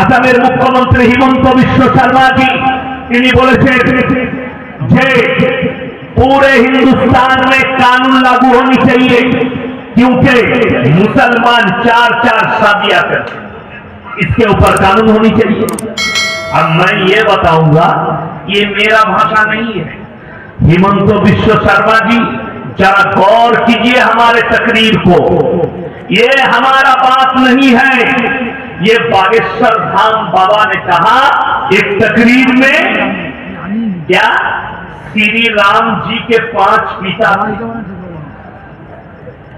আসামের মুখ্যমন্ত্রী হিমন্ত বিশ্ব শর্মাজি তিনি বলেছেন যে पूरे हिंदुस्तान में कानून लागू होनी चाहिए क्योंकि मुसलमान चार चार शादियां करते हैं। इसके ऊपर कानून होनी चाहिए अब मैं ये बताऊंगा ये मेरा भाषा नहीं है हिमंत विश्व शर्मा जी जरा गौर कीजिए हमारे तकरीर को ये हमारा बात नहीं है ये बागेश्वर धाम बाबा ने कहा एक तकरीर में क्या श्री राम जी के पांच पिता थे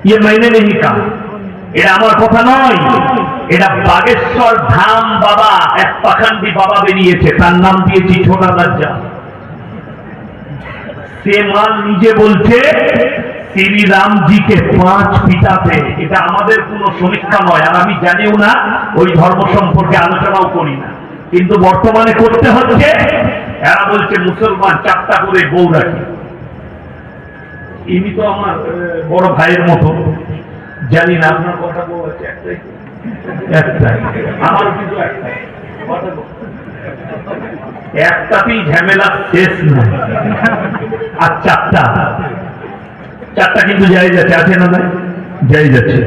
ये मैंने नहीं कहा এটা আমার কথা নয় এটা বাগেশ্বর ধাম বাবা এক পাখান্ডি বাবা বেরিয়েছে তার নাম দিয়েছি ছোটা লজ্জা সে মান নিজে বলছে শ্রী রামজিকে পাঁচ পিতাতে, এটা আমাদের কোনো সমীক্ষা নয়, আর আমি জানিও না, ওই ধর্ম সম্পর্কে আলোচনাও করি না। কিন্তু বর্তমানে করতে হচ্ছে, এরা বলছে মুসলমান চারটা করে বউ রাখে। ইনি তো আমার বড় ভাইয়ের মতো। জানি না আপনার কথা বউ আছে একটাই। আমারও কিন্তু একটাই। কথা একটাতেই ঝামেলা শেষ নয়। আর চারটা। চারটা কিন্তু যাই যাচ্ছে, আছে না নাই? যাই যাচ্ছে।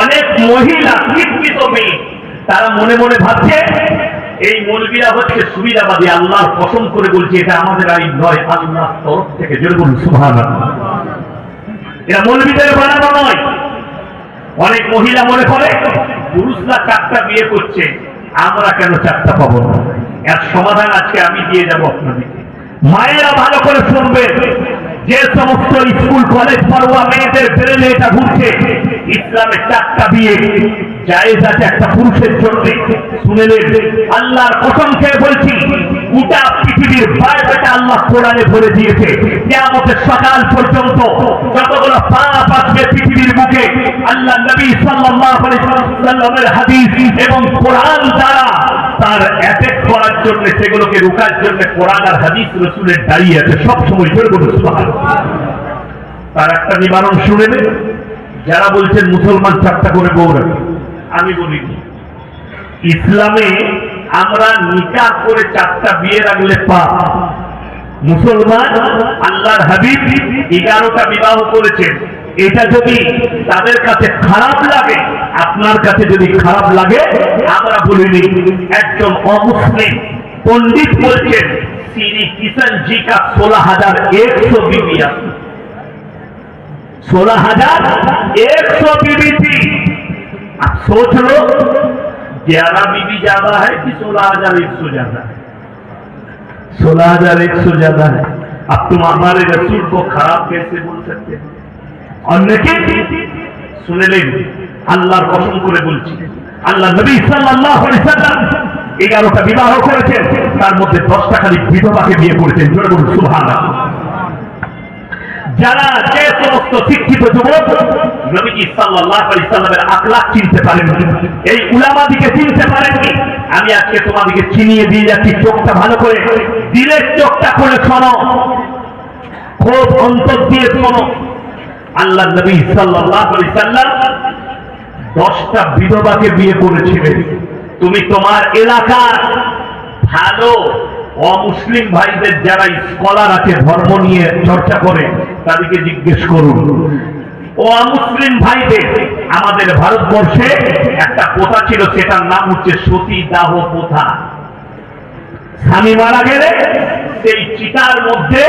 অনেক মহিলা শিক্ষিত মেয়ে, তারা মনে মনে ভাবছে, এই মলবিরা হচ্ছে সুবিধাবাদী, আল্লাহর পছন্দ করে বলছে, এটা আমাদের আইন নয় আল্লাহ তরফ থেকে জোরে বলুন সুহান এটা মলবিদের বানানো নয়। অনেক মহিলা মনে করে, পুরুষরা চারটা বিয়ে করছে, আমরা কেন চারটা পাবো না? এর সমাধান আজকে আমি দিয়ে যাব আপনাদেরকে মায়েরা ভালো করে শুনবেন যে সমস্ত স্কুল, কলেজ পড়ুয়া মেয়েদের ব্রেনে এটা ঘুরছে ইসলামের চারটা বিয়ে জায়েজ আছে একটা পুরুষের জন্য। শুনে আল্লাহর কসম খেয়ে বলছি, গোটা পৃথিবীর বায়োডাটা আল্লাহ কোরআনে ভরে দিয়েছে। কেয়ামতের সকাল পর্যন্ত যতগুলো পাপ আসবে পৃথিবীর বুকে, আল্লাহ নবী সাল্লাল্লাহু হাদিস এবং কোরআন দ্বারা তার অ্যাটেক করার জন্য, সেগুলোকে রোকার জন্য কোরআন আর হাদিস রসুলের দাঁড়িয়ে আছে। সব সময় জোরে সুবহানাল্লাহ। তার একটা নিবারণ শুনে নেন যারা বলছেন মুসলমান চারটা করে বউ আমি বলি ইসলামে আমরা নিকাহ করে চারটা বিয়ে রাখলে পাপ মুসলমান আল্লাহর হাবিব এগারোটা বিবাহ করেছেন। এটা যদি তাদের কাছে খারাপ লাগে আপনার কাছে যদি খারাপ লাগে আমরা বলিনি একজন অমুসলিম পণ্ডিত বলছেন শ্রী কিষান জি কা সোলহ হাজার একশো বিবি আছে सोलह हजार एक सौ बीबी थी अब सोच लो ग्यारह बीबी ज्यादा है कि सोलह हजार एक सौ ज्यादा है सोलह हजार एक सौ ज्यादा है अब तुम हमारे रसूल को खराब कैसे बोल सकते हो অন্যকে শুনে নেন, আল্লাহর কসম করে বলছি, আল্লাহ নবী সাল্লাম এগারোটা বিবাহ করেছেন, তার মধ্যে দশটা খালি বিধবাকে বিয়ে করেছেন, জোরে বলুন, সুবহানাল্লাহ। যারা যে সমস্ত শিক্ষিত যুবক নবীজি সাল্লাল্লাহু আলাইহি সাল্লামের আখলাক চিনতে পারেননি এই উলামাদিকে চিনতে পারেননি আমি আজকে তোমাদেরকে চিনিয়ে দিয়ে যাচ্ছি, চোখটা ভালো করে, দিলের চোখটা করে শোনো খুব অন্তর দিয়ে শোনো আল্লাহ নবী সাল্লাম দশটা বিধবাকে বিয়ে করেছিলেন। তুমি তোমার এলাকার ভালো অমুসলিম ভাইদের যারা স্কলার আছে, ধর্ম নিয়ে চর্চা করে, তাদেরকে জিজ্ঞেস করুন। ও অমুসলিম ভাইদের আমাদের ভারতবর্ষে একটা প্রথা ছিল, সেটার নাম হচ্ছে সতী দাহ প্রথা স্বামী মারা গেলে সেই চিতার মধ্যে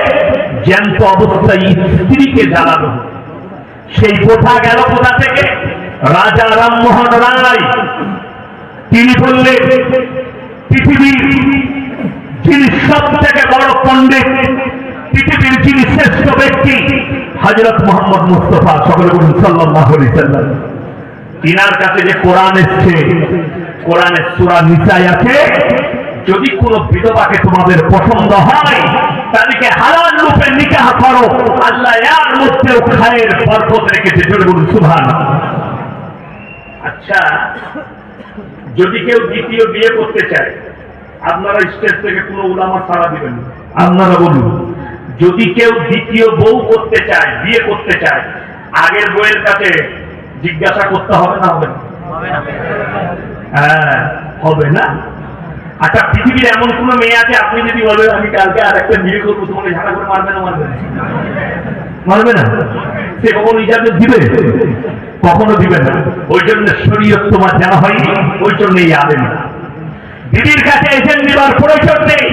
জ্যান্ত অবস্থায় স্ত্রীকে জ্বালানো হতো। সেই প্রথা গেল কোথা থেকে? রাজা রামমোহন রায়। তিনি বললেন, পৃথিবীর যিনি সব থেকে বড় পণ্ডিত, পৃথিবীর যিনি শ্রেষ্ঠ ব্যক্তি হজরত মোহাম্মদ মুস্তফা সকলে সাল্লাহ সাল্লাম। তিনার কাছে যে কোরআন এসছে, কোরআনের সুরা নিচাই আছে, যদি কোনো বিধবাকে তোমাদের পছন্দ হয় তাদেরকে হালাল রূপে নিকাহ করো। আল্লাহ এর মধ্যেও খায়ের বরকত রেখেছে। বলুন সুভান আচ্ছা যদি কেউ দ্বিতীয় বিয়ে করতে চায়, আপনারা স্টেজ থেকে কোনো উলামা সারা দিবেন আপনারা বলুন, যদি কেউ দ্বিতীয় বউ করতে চায়, বিয়ে করতে চায়, আগের বইয়ের কাছে জিজ্ঞাসা করতে হবে না? হবে না। হ্যাঁ হবে না। আচ্ছা পৃথিবীর এমন কোন মেয়ে আছে আপনি যদি বলেন আমি কালকে আর একটা বিয়ে করব তোমাকে ঝাড়া করে মারবে না মারবে না? মারবে না? সে কখনো ইজাজত দিবে? কখনো দিবে না। ওই জন্য শরীয়ত তোমার জানা হয়নি ওই জন্য এই আবেন দিদির কাছে এজেন্ট নেবার প্রয়োজন নেই।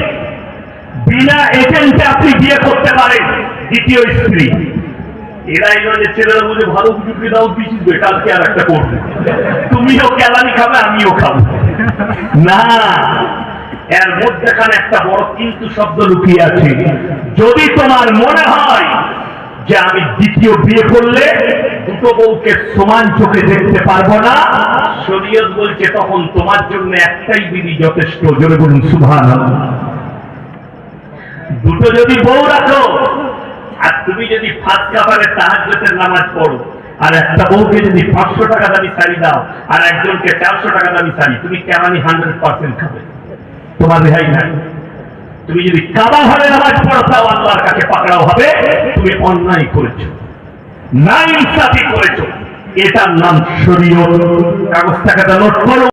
বিনা এজেন্টে আপনি বিয়ে করতে পারেন দ্বিতীয় স্ত্রী। এরা যে ছেলেরা বলে ভালো বুঝুকে দাও দিচ্ছিস কালকে আর একটা করবে। তুমিও কেলানি খাবে আমিও খাব। না, এর মধ্যেখানে একটা বড় কিন্তু শব্দ লুকিয়ে আছে। যদি তোমার মনে হয় যে আমি দ্বিতীয় বিয়ে করলে দুটো বউকে সমান চোখে দেখতে পারব না, শরীয়ত বলছে তখন তোমার জন্য একটাই বিধি যথেষ্ট, জোরে বলুন সুভান দুটো যদি বউ রাখো, আর তুমি যদি ফাঁস কাপারে তাহাজ্জতের নামাজ পড়ো আর একটা বউকে যদি পাঁচশো টাকা দামি শাড়ি দাও, আর একজনকে চারশো টাকা দামি শাড়ি, তুমি কেমানি হান্ড্রেড পার্সেন্ট খাবে। তোমার রেহাই নাই। তুমি যদি কাবা ঘরে নামাজ পড়ো, তাও আল্লাহর কাছে পাকড়াও হবে। তুমি অন্যায় করেছ। না ইনসাফি করেছ। এটার নাম শরীয় কাগজ টাকাটা নোট করো।